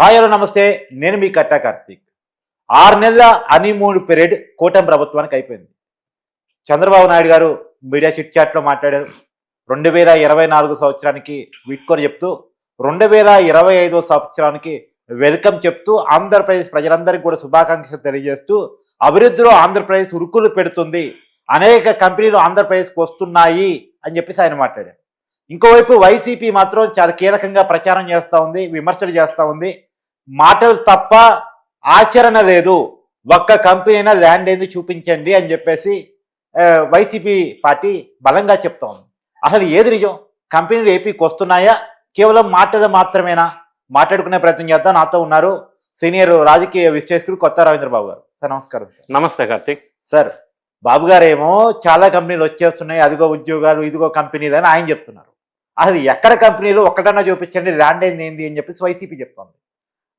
Hi hello నమస్తే. నేను మీ కట్టా కార్తీక్. ఆరు నెలల హనీమూన్ పీరియడ్ కూటమి ప్రభుత్వానికి అయిపోయింది. చంద్రబాబు నాయుడు గారు మీడియా చిట్ చాట్లో మాట్లాడారు. రెండు వేల ఇరవై నాలుగు సంవత్సరానికి వీట్కోని చెప్తూ రెండు వేల ఇరవై ఐదో సంవత్సరానికి వెల్కమ్ చెప్తూ ఆంధ్రప్రదేశ్ ప్రజలందరికీ కూడా శుభాకాంక్షలు తెలియజేస్తూ అభివృద్ధిలో ఆంధ్రప్రదేశ్ ఉరుకులు పెడుతుంది అనేక కంపెనీలు ఆంధ్రప్రదేశ్కి వస్తున్నాయి అని చెప్పేసి ఆయన మాట్లాడారు. ఇంకోవైపు వైసీపీ మాత్రం చాలా కీలకంగా ప్రచారం చేస్తూ ఉంది విమర్శలు చేస్తూ ఉంది. మాటలు తప్ప ఆచరణ లేదు. ఒక్క కంపెనీ అయినా ల్యాండ్ ఏంది చూపించండి అని చెప్పేసి వైసీపీ పార్టీ బలంగా చెప్తా ఉంది అసలు ఏది నిజం? కంపెనీలు ఏపీకి వస్తున్నాయా? కేవలం మాటలు మాత్రమేనా? మాట్లాడుకునే ప్రయత్నం చేద్దాం. నాతో ఉన్నారు సీనియర్ రాజకీయ విశ్లేషకుడు కొత్త రవీంద్రబాబు గారు. సార్ నమస్కారం. నమస్తే కార్తీక్. సార్ బాబు గారేమో చాలా కంపెనీలు వచ్చేస్తున్నాయి. అదిగో ఉద్యోగాలు ఇదిగో కంపెనీలు అని ఆయన చెప్తున్నారు. అసలు ఎక్కడ కంపెనీలు ఒక్కటన్నా చూపించండి ల్యాండ్ అయింది ఏంది అని చెప్పేసి వైసీపీ చెప్తోంది.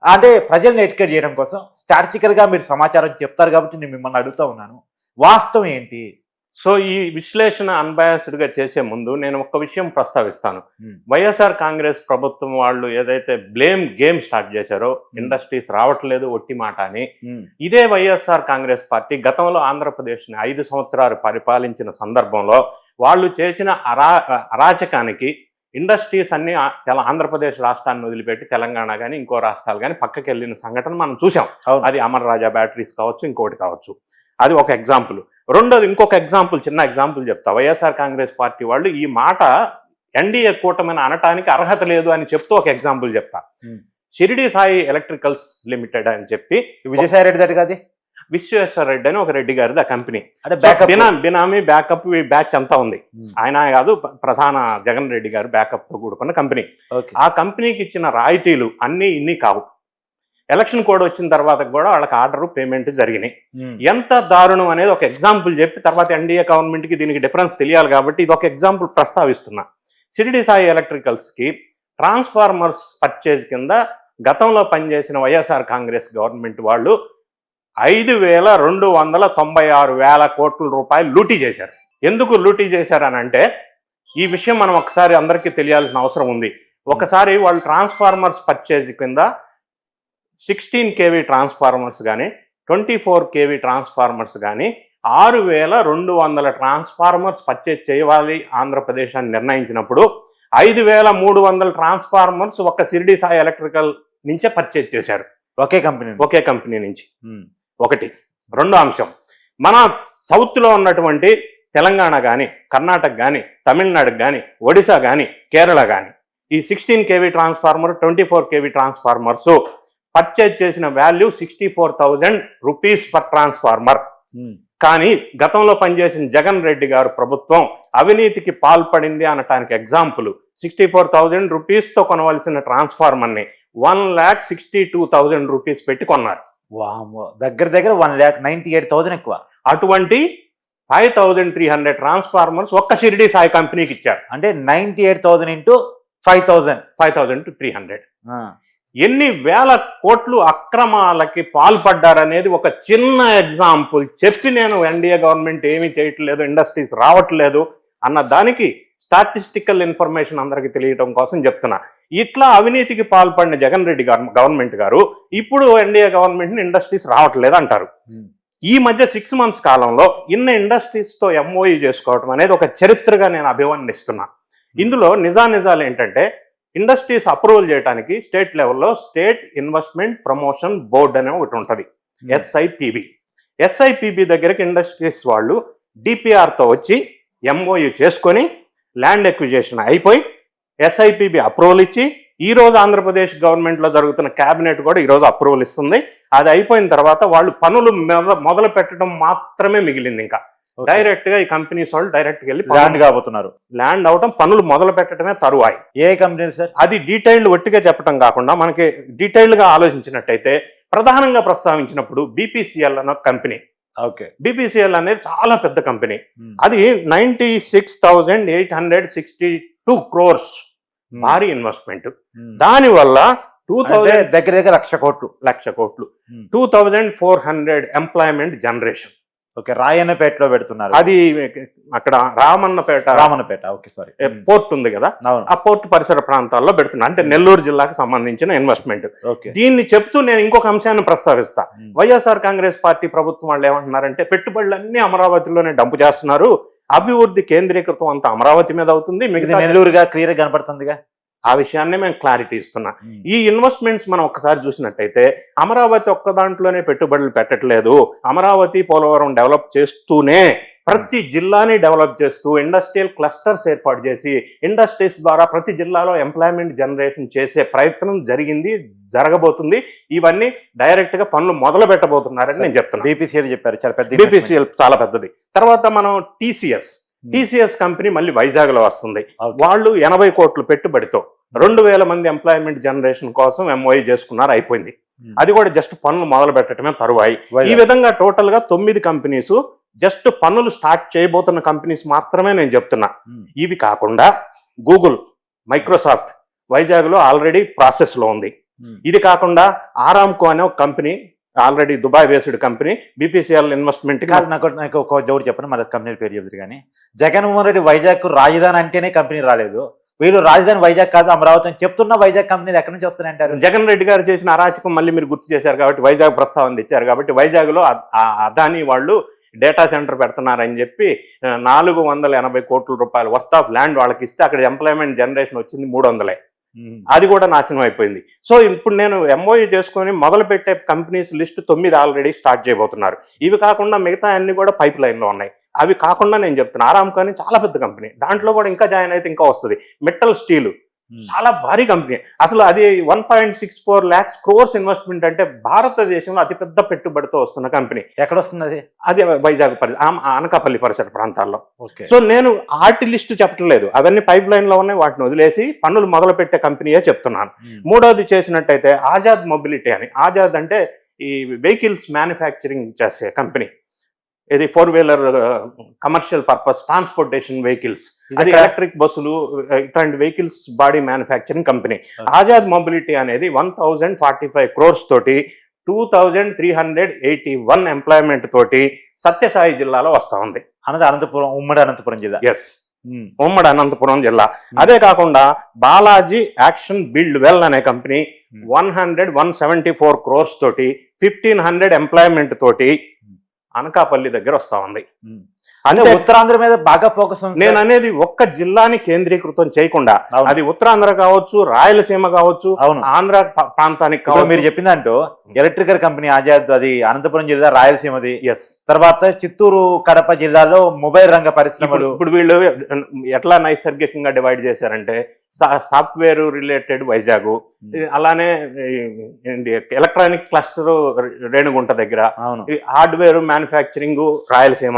అంటే ప్రజల్ని ఎడ్యుకేట్ చేయడం కోసం స్టాటిస్టికల్గా మీరు సమాచారం చెప్తారు కాబట్టి నేను మిమ్మల్ని అడుగుతా ఉన్నాను. వాస్తవం ఏంటి? సో ఈ విశ్లేషణ అన్బయాస్డ్గా చేసే ముందు నేను ఒక విషయం ప్రస్తావిస్తాను. వైఎస్ఆర్ కాంగ్రెస్ ప్రభుత్వం వాళ్ళు ఏదైతే బ్లేమ్ గేమ్ స్టార్ట్ చేశారో ఇండస్ట్రీస్ రావట్లేదు ఒట్టి మాట అని ఇదే వైఎస్ఆర్ కాంగ్రెస్ పార్టీ గతంలో ఆంధ్రప్రదేశ్ని ఐదు సంవత్సరాలు పరిపాలించిన సందర్భంలో వాళ్ళు చేసిన అరా అరాచకానికి ఇండస్ట్రీస్ అన్ని తెల ఆంధ్రప్రదేశ్ రాష్ట్రాన్ని వదిలిపెట్టి తెలంగాణ కానీ ఇంకో రాష్ట్రాలు కానీ పక్కకి వెళ్ళిన సంఘటన మనం చూసాం అది అమర్ రాజా బ్యాటరీస్ కావచ్చు ఇంకోటి కావచ్చు. అది ఒక ఎగ్జాంపుల్. రెండోది ఇంకొక ఎగ్జాంపుల్ చిన్న ఎగ్జాంపుల్ చెప్తా. వైఎస్ఆర్ కాంగ్రెస్ పార్టీ వాళ్ళు ఈ మాట ఎన్డీఏ కూటమిని అనటానికి అర్హత లేదు అని చెప్తూ ఒక ఎగ్జాంపుల్ చెప్తా. షిరిడి సాయి ఎలక్ట్రికల్స్ లిమిటెడ్ అని చెప్పి విజయసాయి రెడ్డి దగ్గర విశ్వేశ్వర రెడ్డి అని ఒక రెడ్డి గారిది ఆ కంపెనీ. బినామీ బ్యాకప్ బ్యాచ్ అంతా ఉంది. ఆయన కాదు ప్రధాన జగన్ రెడ్డి గారు బ్యాకప్తో కూడుకున్న కంపెనీ. ఆ కంపెనీకి ఇచ్చిన రాయితీలు అన్ని ఇన్ని కావు. ఎలక్షన్ కోడ్ వచ్చిన తర్వాత కూడా వాళ్ళకి ఆర్డర్ పేమెంట్ జరిగినాయి. ఎంత దారుణం అనేది ఒక ఎగ్జాంపుల్ చెప్పి తర్వాత ఎన్డీఏ గవర్నమెంట్కి దీనికి డిఫరెన్స్ తెలియాలి కాబట్టి ఇది ఒక ఎగ్జాంపుల్ ప్రస్తావిస్తున్నా. షిరిడి సాయి ఎలక్ట్రికల్స్కి ట్రాన్స్ఫార్మర్స్ పర్చేజ్ కింద గతంలో పనిచేసిన వైఎస్ఆర్ కాంగ్రెస్ గవర్నమెంట్ వాళ్ళు ఐదు వేల రెండు వందల తొంభై ఆరు వేల కోట్ల రూపాయలు లూటీ చేశారు. ఎందుకు లూటీ చేశారని అంటే ఈ విషయం మనం ఒకసారి అందరికీ తెలియాల్సిన అవసరం ఉంది. ఒకసారి వాళ్ళు ట్రాన్స్ఫార్మర్స్ పర్చేజ్ కింద సిక్స్టీన్ కేవీ ట్రాన్స్ఫార్మర్స్ కానీ ట్వంటీ ఫోర్ కేవీ ట్రాన్స్ఫార్మర్స్ కానీ ఆరు వేల రెండు వందల ట్రాన్స్ఫార్మర్స్ పర్చేజ్ చేయాలి ఆంధ్రప్రదేశ్ అని నిర్ణయించినప్పుడు ఐదు వేల మూడు వందల ట్రాన్స్ఫార్మర్స్ ఒక సిరిడి సాయి ఎలక్ట్రికల్ నుంచే పర్చేజ్ చేశారు. ఒకే కంపెనీ ఒకే కంపెనీ నుంచి. ఒకటి. రెండో అంశం. మన సౌత్లో ఉన్నటువంటి తెలంగాణ కానీ కర్ణాటక కానీ తమిళనాడుకు కానీ ఒడిశా కానీ కేరళ కానీ ఈ sixteen KV transformer twenty four KV transformers purchase చేసిన value sixty four thousand rupees per transformer కానీ గతంలో పనిచేసిన జగన్ రెడ్డి గారు ప్రభుత్వం అవినీతికి పాల్పడింది అనటానికి ఎగ్జాంపుల్ సిక్స్టీ ఫోర్ థౌజండ్ రూపీస్తో కొనవలసిన ట్రాన్స్ఫార్మర్ని one lakh sixty two thousand rupees పెట్టి కొన్నారు. దగ్గర దగ్గర one lakh ninety eight thousand ఎక్కువ. అటువంటి five thousand three hundred transformers ఒక్క షిరిడి సాయి కంపెనీకి ఇచ్చారు. అంటే ninety eight thousand into five thousand five thousand to three hundred ఎన్ని వేల కోట్లు అక్రమాలకి పాల్పడ్డారనేది ఒక చిన్న ఎగ్జాంపుల్ చెప్పి నేను ఎన్డీఏ గవర్నమెంట్ ఏమీ చేయట్లేదు ఇండస్ట్రీస్ రావట్లేదు అన్న దానికి స్టాటిస్టికల్ ఇన్ఫర్మేషన్ అందరికీ తెలియటం కోసం చెప్తున్నా. ఇట్లా అవినీతికి పాల్పడిన జగన్ రెడ్డి గారు గవర్నమెంట్ గారు ఇప్పుడు ఎన్డీఏ గవర్నమెంట్ ఇండస్ట్రీస్ రావట్లేదు అంటారు. ఈ మధ్య సిక్స్ మంత్స్ కాలంలో ఇన్ని ఇండస్ట్రీస్తో ఎంఓఈ చేసుకోవడం అనేది ఒక చరిత్రగా నేను అభివర్ణిస్తున్నా. ఇందులో నిజానిజాలు ఏంటంటే ఇండస్ట్రీస్ అప్రూవల్ చేయడానికి స్టేట్ లెవెల్లో స్టేట్ ఇన్వెస్ట్మెంట్ ప్రమోషన్ బోర్డ్ అనే ఒకటి ఉంటుంది. ఎస్ఐపిబి ఎస్ఐపిబి దగ్గరికి ఇండస్ట్రీస్ వాళ్ళు డిపిఆర్తో వచ్చి ఎంఓయు చేసుకొని ల్యాండ్ ఎక్విజేషన్ అయిపోయి ఎస్ఐపిబి అప్రూవల్ ఇచ్చి ఈ రోజు ఆంధ్రప్రదేశ్ గవర్నమెంట్లో జరుగుతున్న క్యాబినెట్ కూడా ఈరోజు అప్రూవల్ ఇస్తుంది. అది అయిపోయిన తర్వాత వాళ్ళు పనులు మొద- మొదలు పెట్టడం మాత్రమే మిగిలింది ఇంకా. డైరెక్ట్గా ఈ కంపెనీస్ వాళ్ళు డైరెక్ట్ వెళ్ళి ల్యాండ్ కాబోతున్నారు. ల్యాండ్ అవటం పనులు మొదలు పెట్టడమే తరువాయి. ఏ కంపెనీ సార్? అది డీటెయిల్డ్ ఒట్టిగా చెప్పడం కాకుండా మనకి డీటెయిల్డ్గా ఆలోచించినట్టయితే ప్రధానంగా ప్రస్తావించినప్పుడు బీపీసీఎల్ అన్న కంపెనీ. ఓకే. బీపీసీఎల్ అనేది చాలా పెద్ద కంపెనీ. అది ninety six thousand eight hundred sixty two crores భారీ ఇన్వెస్ట్మెంట్ దాని వల్ల టూ థౌజండ్ దగ్గర దగ్గర లక్ష కోట్లు. లక్ష కోట్లు. Two thousand four hundred employment generation. Okay రాయన్నపేటలో పెడుతున్నారు. అది అక్కడ Ramannapeta Ramannapeta okay sorry port ఉంది కదా ఆ పోర్ట్ పరిసర ప్రాంతాల్లో పెడుతున్నా అంటే నెల్లూరు జిల్లాకు సంబంధించిన ఇన్వెస్ట్మెంట్ ఓకే. దీన్ని చెప్తూ నేను ఇంకొక అంశాన్ని ప్రస్తావిస్తా. వైఎస్ఆర్ కాంగ్రెస్ పార్టీ ప్రభుత్వం వాళ్ళు ఏమంటున్నారంటే పెట్టుబడులన్నీ అమరావతిలోనే డంపు చేస్తున్నారు. అభివృద్ధి కేంద్రీకృతం అంతా అమరావతి మీద అవుతుంది మిగతా నెల్లూరుగా క్లియర్ కనపడుతుందిగా? ఆ విషయాన్నే మేము క్లారిటీ ఇస్తున్నా. ఈ ఇన్వెస్ట్మెంట్స్ మనం ఒక్కసారి చూసినట్టయితే అమరావతి ఒక్క దాంట్లోనే పెట్టుబడులు పెట్టట్లేదు. అమరావతి పోలవరం డెవలప్ చేస్తూనే ప్రతి జిల్లాని డెవలప్ చేస్తూ ఇండస్ట్రియల్ క్లస్టర్స్ ఏర్పాటు చేసి ఇండస్ట్రీస్ ద్వారా ప్రతి జిల్లాలో ఎంప్లాయ్మెంట్ జనరేషన్ చేసే ప్రయత్నం జరిగింది జరగబోతుంది. ఇవన్నీ డైరెక్ట్గా పనులు మొదలు పెట్టబోతున్నారని నేను చెప్తున్నాను బీపీసీఎల్ చెప్పారు. చాలా పెద్ద బీపీసీఎల్ చాలా పెద్దది. తర్వాత మనం టీసీఎస్. టీసీఎస్ కంపెనీ మళ్ళీ వైజాగ్లో వస్తుంది. వాళ్ళు ఎనభై కోట్లు పెట్టుబడితో రెండు వేల మంది ఎంప్లాయ్మెంట్ జనరేషన్ కోసం ఎంఓఐ చేసుకున్నారు అయిపోయింది Hmm. అది కూడా జస్ట్ పనులు మొదలు పెట్టడమే తరువాయి ఈ. విధంగా టోటల్గా తొమ్మిది కంపెనీస్ జస్ట్ పనులు స్టార్ట్ చేయబోతున్న కంపెనీస్ మాత్రమే నేను చెప్తున్నా ఉమ్. ఇవి కాకుండా గూగుల్ మైక్రోసాఫ్ట్ వైజాగ్లో ఆల్రెడీ ప్రాసెస్లో ఉంది. ఇది కాకుండా ఆరామ్కో అనే ఒక company already Dubai based company BPCL investment కాదు నాకు నాకు ఒక డౌట్ చెప్పండి మళ్ళీ కంపెనీ పేరు చెబుతారు కానీ. జగన్మోహన్ రెడ్డి వైజాగ్ రాజధాని అంటేనే కంపెనీ రాలేదు. వీళ్ళు రాజధాని వైజాగ్ కాదు అమరావతి అని చెప్తున్న వైజాగ్ కంపెనీ ఎక్కడి నుంచి వస్తున్నాయి అంటారు? జగన్ రెడ్డి గారు చేసిన అరాచకం మళ్ళీ మీరు గుర్తు చేశారు కాబట్టి వైజాగ్ ప్రస్తావన తెచ్చారు కాబట్టి వైజాగ్లో అదాని వాళ్ళు డేటా సెంటర్ పెడుతున్నారని చెప్పి నాలుగు వందల ఎనభై కోట్ల రూపాయల వర్త్ ఆఫ్ ల్యాండ్ వాళ్ళకి ఇస్తే అక్కడ ఎంప్లాయ్మెంట్ జనరేషన్ వచ్చింది మూడు వందలే. అది కూడా నాశనం అయిపోయింది. సో ఇప్పుడు నేను ఎంఓయూ చేసుకొని మొదలు పెట్టే కంపెనీస్ లిస్ట్ తొమ్మిది ఆల్రెడీ స్టార్ట్ చేయబోతున్నారు. ఇవి కాకుండా మిగతా అన్ని కూడా పైప్ లైన్లో ఉన్నాయి. అవి కాకుండా నేను చెప్తున్నాను ఆరామ్ కానీ చాలా పెద్ద కంపెనీ. దాంట్లో కూడా ఇంకా జాయిన్ అయితే ఇంకా వస్తుంది. Metal steel. చాలా భారీ కంపెనీ. అసలు అది one point six four lakhs crores investment అంటే భారతదేశంలో అతిపెద్ద పెట్టుబడితో వస్తున్న కంపెనీ. ఎక్కడ వస్తుంది అది అది వైజాగ్ పరి అనకాపల్లి పరిసర ప్రాంతాల్లో. ఓకే. సో నేను ఆర్టి లిస్ట్ చెప్పట్లేదు అవన్నీ పైప్ లైన్లో ఉన్నాయి వాటిని వదిలేసి పన్నులు మొదలు పెట్టే కంపెనీయే చెప్తున్నాను. ఉమ్. మూడోది చేసినట్టయితే ఆజాద్ మొబిలిటీ అని. ఆజాద్ అంటే ఈ వెహికల్స్ మ్యానుఫ్యాక్చరింగ్ చేసే కంపెనీ. ఇది four wheeler commercial purpose transportation vehicles అది? ఎలక్ట్రిక్ బస్సులు ఇట్లాంటి vehicles body manufacturing company. Azad mobility అనేది one thousand forty five crores తోటి two thousand three hundred eighty one employment తోటి సత్యసాయి జిల్లాలో వస్తా ఉంది అన్నది అనంతపురం ఉమ్మడి అనంతపురం జిల్లా ఎస్ ఉమ్. ఉమ్మడి అనంతపురం జిల్లా అదే కాకుండా బాలాజీ యాక్షన్ బిల్డ్ వెల్ అనే company Hmm. One hundred one seventy four crores తోటి ఫిఫ్టీన్ హండ్రెడ్ ఎంప్లాయ్మెంట్ తోటి అనకాపల్లి దగ్గర వస్తా ఉంది. అంటే ఉత్తరాంధ్ర మీద బాగా ఫోకస్ నేను. అనేది ఒక్క జిల్లాని కేంద్రీకృతం చేయకుండా. అది ఉత్తరాంధ్ర కావచ్చు రాయలసీమ కావచ్చు అవును. ఆంధ్ర ప్రాంతానికి కావచ్చు. మీరు చెప్పిందంటూ ఎలక్ట్రికల్ కంపెనీ ఆజాద్ అది అనంతపురం జిల్లా రాయలసీమది. ఎస్ తర్వాత చిత్తూరు కడప జిల్లాలో మొబైల్ రంగ పరిశ్రమలు. ఇప్పుడు వీళ్ళు ఎట్లా నైసర్గికంగా డివైడ్ చేశారంటే సాఫ్ట్వేర్ రిలేటెడ్ వైజాగ్. అలానే ఎలక్ట్రానిక్ క్లస్టర్ రేణుగుంట దగ్గర. Hardware manufacturing Rayalaseema.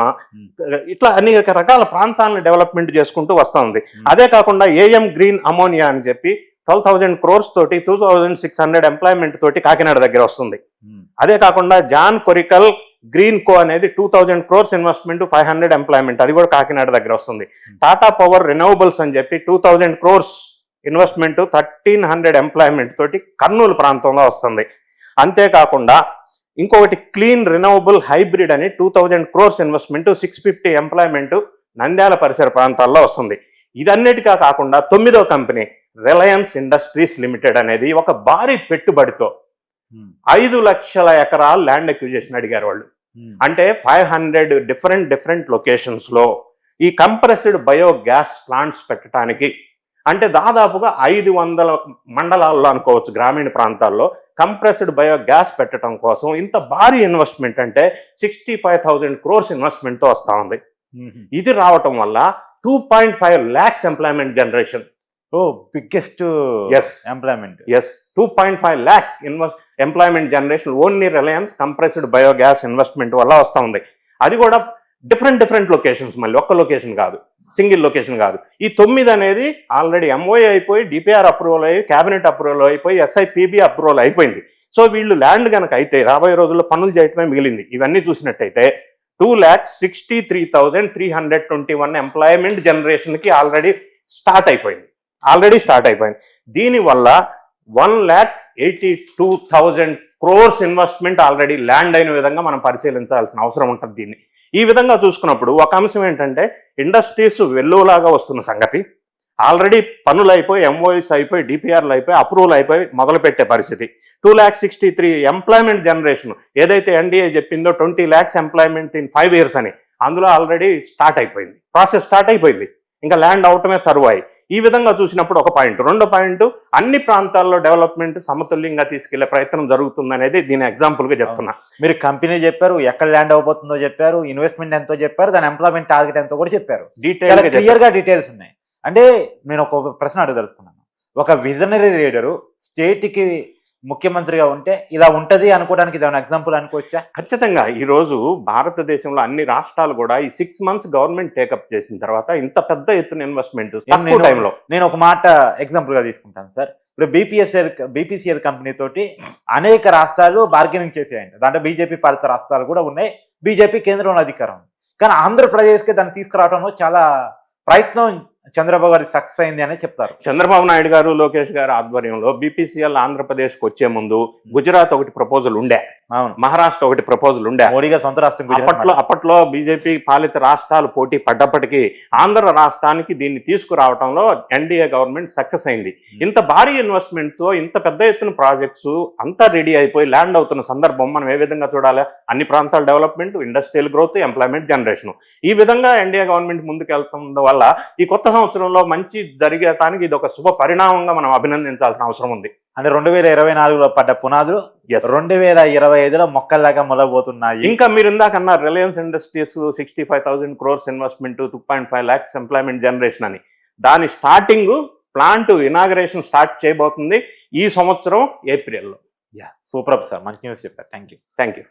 ఇట్లా అనేక రకాల ప్రాంతాలను డెవలప్మెంట్ చేసుకుంటూ వస్తా ఉంది Hmm. అదే కాకుండా ఏఎం గ్రీన్ అమోనియా అని చెప్పి ట్వెల్వ్ థౌజండ్ క్రోర్స్ తోటి two thousand six hundred employment తోటి కాకినాడ దగ్గర వస్తుంది. అదే కాకుండా జాన్ కొరికల్ గ్రీన్ కో అనేది two thousand crores investment five hundred employment అది కూడా కాకినాడ దగ్గర వస్తుంది. టాటా పవర్ రెన్యూవబుల్స్ అని చెప్పి two thousand crores investment thirteen hundred employment తోటి కర్నూలు ప్రాంతంలో వస్తుంది. అంతేకాకుండా ఇంకొకటి క్లీన్ రెన్యూవబుల్ హైబ్రిడ్ అని two thousand crores investment six fifty employment Nandyal పరిసర ప్రాంతాల్లో వస్తుంది. ఇదన్నిటికా కాకుండా తొమ్మిదో కంపెనీ రిలయన్స్ ఇండస్ట్రీస్ లిమిటెడ్ అనేది ఒక భారీ పెట్టుబడితో. ఐదు లక్షల ఎకరాల ల్యాండ్ అక్విజిషన్ అడిగారు వాళ్ళు ఉమ్. అంటే ఫైవ్ హండ్రెడ్ డిఫరెంట్ డిఫరెంట్ లొకేషన్స్లో ఈ కంప్రెస్డ్ బయో గ్యాస్ ప్లాంట్స్ పెట్టడానికి అంటే దాదాపుగా ఐదు వందల మండలాల్లో అనుకోవచ్చు గ్రామీణ ప్రాంతాల్లో కంప్రెస్డ్ బయో గ్యాస్ పెట్టడం కోసం ఇంత భారీ ఇన్వెస్ట్మెంట్ అంటే సిక్స్టీ ఫైవ్ థౌజండ్ క్రోర్స్ ఇన్వెస్ట్మెంట్తో వస్తూ ఉంది ఉమ్. ఇది రావటం వల్ల two point five lakhs employment generation ఓ biggest yes employment yes two point five lakh invest employment generation only Reliance compressed biogas investment వల్ల వస్తూ ఉంది. అది కూడా డిఫరెంట్ డిఫరెంట్ లొకేషన్స్ మళ్ళీ. ఒక్క లొకేషన్ కాదు. సింగిల్ లొకేషన్ కాదు. ఈ తొమ్మిది అనేది ఆల్రెడీ ఎంఓఏ అయిపోయి డిపిఆర్ అప్రూవల్ అయ్యి క్యాబినెట్ అప్రూవల్ అయిపోయి ఎస్ఐపిబి అప్రూవల్ అయిపోయింది. సో వీళ్ళు ల్యాండ్ కనుక అయితే రాబోయే రోజుల్లో పనులు చేయటమే మిగిలింది. ఇవన్నీ చూసినట్టయితే two lakhs sixty three thousand three hundred twenty one employment జనరేషన్కి ఆల్రెడీ స్టార్ట్ అయిపోయింది. ఆల్రెడీ స్టార్ట్ అయిపోయింది. దీనివల్ల one lakh eighty two thousand crores investment already land అయిన విధంగా మనం పరిశీలించాల్సిన అవసరం ఉంటుంది దీన్ని. ఈ విధంగా చూసుకున్నప్పుడు ఒక అంశం ఏంటంటే ఇండస్ట్రీస్ వెల్లువలాగా వస్తున్న సంగతి. ఆల్రెడీ పనులు అయిపోయి ఎంఓఎస్ అయిపోయి డిపిఆర్లు అయిపోయి అప్రూవల్ అయిపోయి మొదలుపెట్టే పరిస్థితి. Two lakhs sixty three employment generation ఏదైతే ఎన్డీఏ చెప్పిందో twenty lakhs employment in five years అని అందులో ఆల్రెడీ స్టార్ట్ అయిపోయింది. ప్రాసెస్ స్టార్ట్ అయిపోయింది. ఇంకా ల్యాండ్ అవటమే తరువాయి. ఈ విధంగా చూసినప్పుడు ఒక పాయింట్. రెండో పాయింట్ అన్ని ప్రాంతాల్లో డెవలప్మెంట్ సమతుల్యంగా తీసుకెళ్ళే ప్రయత్నం జరుగుతుందనేది దీని ఎగ్జాంపుల్గా చెప్తున్నా. మీరు కంపెనీ చెప్పారు ఎక్కడ ల్యాండ్ అవబోతుందో చెప్పారు ఇన్వెస్ట్మెంట్ ఎంతో చెప్పారు దాని ఎంప్లాయ్మెంట్ టార్గెట్ ఎంతో కూడా చెప్పారు. డీటెయిల్ చాలా గా చెప్పాను. క్లియర్గా డీటెయిల్స్ ఉన్నాయి. అంటే నేను ఒక ప్రశ్న అడగదలుచుకున్నాను ఒక విజనరీ లీడరు స్టేట్కి ముఖ్యమంత్రిగా ఉంటే ఇలా ఉంటది అనుకోవడానికి ఇది ఎగ్జాంపుల్ అనుకోవచ్చా? ఖచ్చితంగా. ఈ రోజు భారతదేశంలో అన్ని రాష్ట్రాలు కూడా ఈ సిక్స్ మంత్స్ గవర్నమెంట్ టేకప్ చేసిన తర్వాత ఇంత పెద్ద ఎత్తున ఇన్వెస్ట్మెంట్ తక్కువ టైంలో నేను ఒక మాట ఎగ్జాంపుల్గా తీసుకుంటాను సార్. ఇప్పుడు బీపీఎస్ఎల్ బీపీసీఎల్ కంపెనీ తోటి అనేక రాష్ట్రాలు బార్గెనింగ్ చేసేయండి దాంట్లో బీజేపీ పాలిత రాష్ట్రాలు కూడా ఉన్నాయి. బీజేపీ కేంద్రంలో అధికారం. కానీ ఆంధ్రప్రదేశ్కి దాన్ని తీసుకురావడంలో చాలా ప్రయత్నం చంద్రబాబు గారి సక్సెస్ అయింది అని చెప్తారు. చంద్రబాబు నాయుడు గారు లోకేష్ గారు ఆధ్వర్యంలో బీపీసీఎల్ ఆంధ్రప్రదేశ్కి వచ్చే ముందు గుజరాత్ ఒకటి ప్రపోజల్ ఉండే. అవును. మహారాష్ట్ర ఒకటి ప్రపోజల్ ఉండే. మోడీ గారు సొంత రాష్ట్రం అప్పట్లో అప్పట్లో బీజేపీ పాలిత రాష్ట్రాలు పోటీ పడ్డప్పటికీ ఆంధ్ర రాష్ట్రానికి దీన్ని తీసుకురావడంలో ఎన్డీఏ గవర్నమెంట్ సక్సెస్ అయింది. ఇంత భారీ ఇన్వెస్ట్మెంట్తో ఇంత పెద్ద ఎత్తున ప్రాజెక్ట్స్ అంతా రెడీ అయిపోయి ల్యాండ్ అవుతున్న సందర్భం మనం ఏ విధంగా చూడాలి? అన్ని ప్రాంతాల development industrial growth employment generation ఈ విధంగా ఎన్డీఏ గవర్నమెంట్ ముందుకు వెళ్తుండడం వల్ల ఈ కొత్త సంవత్సరంలో మంచి జరిగేటానికి ఇది ఒక శుభ పరిణామంగా మనం అభినందించాల్సిన అవసరం ఉంది. అంటే రెండు వేల ఇరవై నాలుగులో పడ్డ పునాదులు. రెండు వేల ఇరవై ఐదులో మొక్కల్లాగా మొలబోతున్నాయి ఇంకా మీరు ఇందాక అన్న Reliance industries sixty five thousand crores investment two point five lakhs employment generation అని. దాని స్టార్టింగ్ ప్లాంట్ ఇనాగరేషన్ స్టార్ట్ చేయబోతుంది ఈ సంవత్సరం ఏప్రిల్లో. సూపర్ సార్ మంచి న్యూస్ చెప్పారు. Thank you thank you